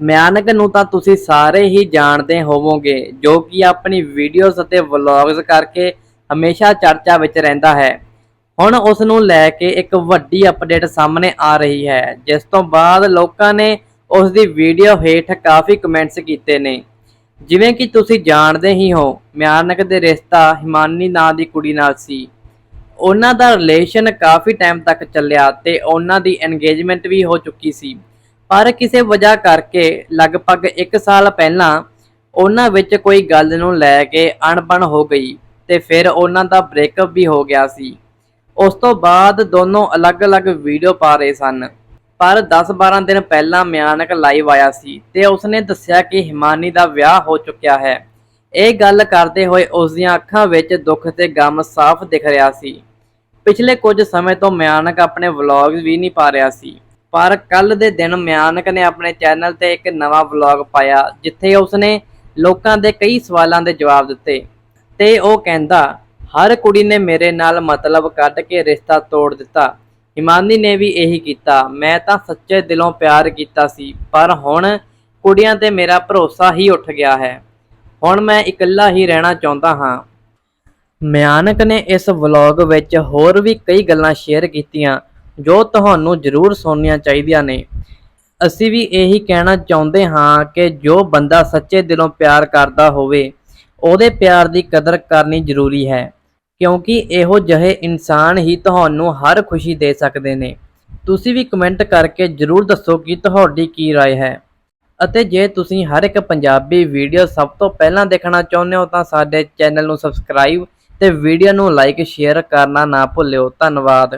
ਮਿਆਨਕ ਨੂੰ ਤਾਂ ਤੁਸੀਂ ਸਾਰੇ ਹੀ ਜਾਣਦੇ ਹੋਵੋਗੇ, ਜੋ ਕਿ ਆਪਣੀ ਵੀਡੀਓਜ਼ ਅਤੇ ਵਲੌਗਸ ਕਰਕੇ ਹਮੇਸ਼ਾ ਚਰਚਾ ਵਿੱਚ ਰਹਿੰਦਾ ਹੈ। ਹੁਣ ਉਸ ਨੂੰ ਲੈ ਕੇ ਇੱਕ ਵੱਡੀ ਅਪਡੇਟ ਸਾਹਮਣੇ ਆ ਰਹੀ ਹੈ, ਜਿਸ ਤੋਂ ਬਾਅਦ ਲੋਕਾਂ ਨੇ ਉਸ ਦੀ ਵੀਡੀਓ ਹੇਠ ਕਾਫੀ ਕਮੈਂਟਸ ਕੀਤੇ ਨੇ। ਜਿਵੇਂ ਕਿ ਤੁਸੀਂ ਜਾਣਦੇ ਹੀ ਹੋ, ਮਿਆਨਕ ਦੇ ਰਿਸ਼ਤਾ ਹਿਮਾਨੀ ਨਾਂ ਦੀ ਕੁੜੀ ਨਾਲ ਸੀ। ਉਹਨਾਂ ਦਾ ਰਿਲੇਸ਼ਨ ਕਾਫੀ ਟਾਈਮ ਤੱਕ ਚੱਲਿਆ ਤੇ ਉਹਨਾਂ ਦੀ ਐਨਗੇਜਮੈਂਟ ਵੀ ਹੋ ਚੁੱਕੀ ਸੀ। ਪਰ ਕਿਸੇ ਵਜ੍ਹਾ ਕਰਕੇ ਲਗਭਗ 1 ਸਾਲ ਪਹਿਲਾਂ ਉਹਨਾਂ ਵਿੱਚ ਕੋਈ ਗੱਲ ਨੂੰ ਲੈ ਕੇ ਅਣਬਣ ਹੋ ਗਈ ਤੇ ਫਿਰ ਉਹਨਾਂ ਦਾ ਬ੍ਰੇਕਅਪ ਵੀ ਹੋ ਗਿਆ ਸੀ। ਉਸ ਤੋਂ ਬਾਅਦ ਦੋਨੋਂ ਅਲੱਗ-ਅਲੱਗ ਵੀਡੀਓ ਪਾ ਰਹੇ ਸਨ। ਪਰ 10-12 ਦਿਨ ਪਹਿਲਾਂ ਮਿਆਨਕ ਲਾਈਵ ਆਇਆ ਸੀ ਤੇ ਉਸਨੇ ਦੱਸਿਆ ਕਿ ਹਿਮਾਨੀ ਦਾ ਵਿਆਹ ਹੋ ਚੁੱਕਿਆ ਹੈ। ਇਹ ਗੱਲ ਕਰਦੇ ਹੋਏ ਉਸ ਦੀਆਂ ਅੱਖਾਂ ਵਿੱਚ ਦੁੱਖ ਤੇ ਗਮ ਸਾਫ਼ ਦਿਖ ਰਿਹਾ ਸੀ। ਪਿਛਲੇ ਕੁਝ ਸਮੇਂ ਤੋਂ ਮਿਆਨਕ ਆਪਣੇ ਵਲੌਗਸ ਵੀ ਨਹੀਂ ਪਾ ਰਿਹਾ ਸੀ। ਪਰ ਕੱਲ ਦੇ ਦਿਨ ਮਿਆਨਕ ਨੇ ਆਪਣੇ ਚੈਨਲ ਤੇ ਇੱਕ ਨਵਾਂ ਵਲੌਗ ਪਾਇਆ, ਜਿੱਥੇ ਉਸਨੇ ਲੋਕਾਂ ਦੇ ਕਈ ਸਵਾਲਾਂ ਦੇ ਜਵਾਬ ਦਿੱਤੇ। ਤੇ ਉਹ ਕਹਿੰਦਾ, ਹਰ ਕੁੜੀ ਨੇ ਮੇਰੇ ਨਾਲ ਮਤਲਬ ਕੱਢ ਕੇ ਰਿਸ਼ਤਾ ਤੋੜ ਦਿੱਤਾ। ਇਮਾਨੀ ਨੇ ਵੀ ਇਹੀ ਕੀਤਾ। ਮੈਂ ਤਾਂ ਸੱਚੇ ਦਿਲੋਂ ਪਿਆਰ ਕੀਤਾ ਸੀ, ਪਰ ਹੁਣ ਕੁੜੀਆਂ ਤੇ ਮੇਰਾ ਭਰੋਸਾ ਹੀ ਉੱਠ ਗਿਆ ਹੈ। ਹੁਣ ਮੈਂ ਇਕੱਲਾ ਹੀ ਰਹਿਣਾ ਚਾਹੁੰਦਾ ਹਾਂ। ਮਿਆਨਕ ਨੇ ਇਸ ਵਲੌਗ ਵਿੱਚ ਹੋਰ ਵੀ ਕਈ ਗੱਲਾਂ ਸ਼ੇਅਰ ਕੀਤੀਆਂ। ਜੋ ਤੁਹਾਨੂੰ ਜ਼ਰੂਰ ਸੁਣਨੀਆਂ ਚਾਹੀਦੀਆਂ ਨੇ ਅਸੀਂ ਵੀ ਇਹੀ ਕਹਿਣਾ ਚਾਹੁੰਦੇ ਹਾਂ ਕਿ ਜੋ ਬੰਦਾ ਸੱਚੇ ਦਿਲੋਂ ਪਿਆਰ ਕਰਦਾ ਹੋਵੇ ਉਹਦੇ ਪਿਆਰ ਦੀ ਕਦਰ ਕਰਨੀ ਜ਼ਰੂਰੀ ਹੈ ਕਿਉਂਕਿ ਇਹੋ ਜਿਹੇ ਇਨਸਾਨ ਹੀ ਤੁਹਾਨੂੰ ਹਰ ਖੁਸ਼ੀ ਦੇ ਸਕਦੇ ਨੇ ਤੁਸੀਂ ਵੀ ਕਮੈਂਟ ਕਰਕੇ ਜ਼ਰੂਰ ਦੱਸੋ ਕਿ ਤੁਹਾਡੀ ਕੀ رائے ਹੈ ਅਤੇ ਜੇ ਤੁਸੀਂ ਹਰ ਇੱਕ ਪੰਜਾਬੀ ਵੀਡੀਓ ਸਭ ਤੋਂ ਪਹਿਲਾਂ ਦੇਖਣਾ ਚਾਹੁੰਦੇ ਹੋ ਤਾਂ ਸਾਡੇ ਚੈਨਲ ਨੂੰ ਸਬਸਕ੍ਰਾਈਬ ਤੇ ਵੀਡੀਓ ਨੂੰ ਲਾਈਕ ਸ਼ੇਅਰ ਕਰਨਾ ਨਾ ਭੁੱਲਿਓ ਧੰਨਵਾਦ